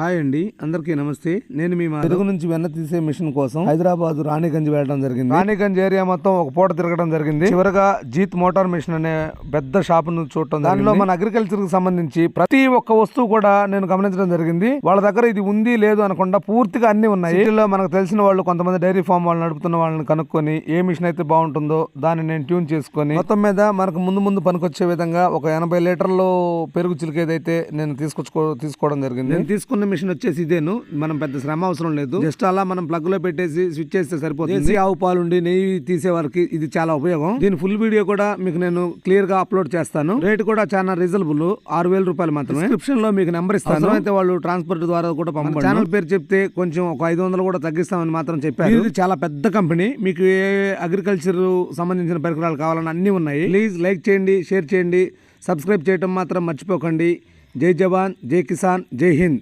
Hi అండి అందరికీ నమస్తే. నేను మీ తెలుగు నుంచి వెన్న తీసే మిషన్ కోసం హైదరాబాద్ రాణిగంజ్ వెళ్ళడం జరిగింది. రాణిగంజ్ ఏరియా మొత్తం ఒక పూట తిరగడం జరిగింది. చివరగా జీత్ మోటార్ మిషన్ అనే పెద్ద షాప్ను చూడటం దానిలో మన అగ్రికల్చర్కి సంబంధించి ప్రతి ఒక్క వస్తువు కూడా నేను గమనించడం జరిగింది. వాళ్ళ దగ్గర ఇది ఉంది లేదు అనకుండా పూర్తిగా అన్ని ఉన్నాయి. వీటిలో మనకు తెలిసిన వాళ్ళు కొంతమంది డైరీ ఫామ్ వాళ్ళు నడుపుతున్న వాళ్ళని కనుక్కొని ఏ మిషన్ అయితే బాగుంటుందో దాన్ని నేను ట్యూన్ చేసుకొని మొత్తం మీద మనకు ముందు ముందు పనికొచ్చే విధంగా ఒక ఎనభై లీటర్లు పెరుగు చిలికేదైతే నేను తీసుకొచ్చుకో తీసుకోవడం జరిగింది. నేను తీసుకున్న మిషన్ వచ్చేసి ఇదేను. మనం పెద్ద శ్రమ అవసరం లేదు. జస్ట్ అలా మనం ప్లగ్లో పెట్టేసి స్విచ్ చేస్తే సరిపోతుంది. ఆవు పాలు నెయ్యి తీసే వారికి ఇది చాలా ఉపయోగం. దీని ఫుల్ వీడియో కూడా మీకు నేను క్లియర్గా అప్లోడ్ చేస్తాను. రేట్ కూడా చాలా రీజనబుల్. ఆరు వేల రూపాయలు మాత్రమే. డిస్క్రిప్షన్లో మీకు నెంబర్ ఇస్తాను. అయితే వాళ్ళు ట్రాన్స్పోర్ట్ ద్వారా కూడా పంపండి. ఛానల్ పేరు చెప్తే కొంచెం ఒక ఐదు వందలు కూడా తగ్గిస్తామని మాత్రం చెప్పారు. ఇది చాలా పెద్ద కంపెనీ. మీకు ఏ అగ్రికల్చర్ సంబంధించిన పరికరాలు కావాలని అన్ని ఉన్నాయి. ప్లీజ్ లైక్ చేయండి షేర్ చేయండి. సబ్స్క్రైబ్ చేయటం మాత్రం మర్చిపోకండి. జై జవాన్ జై కిసాన్ జై హింద్.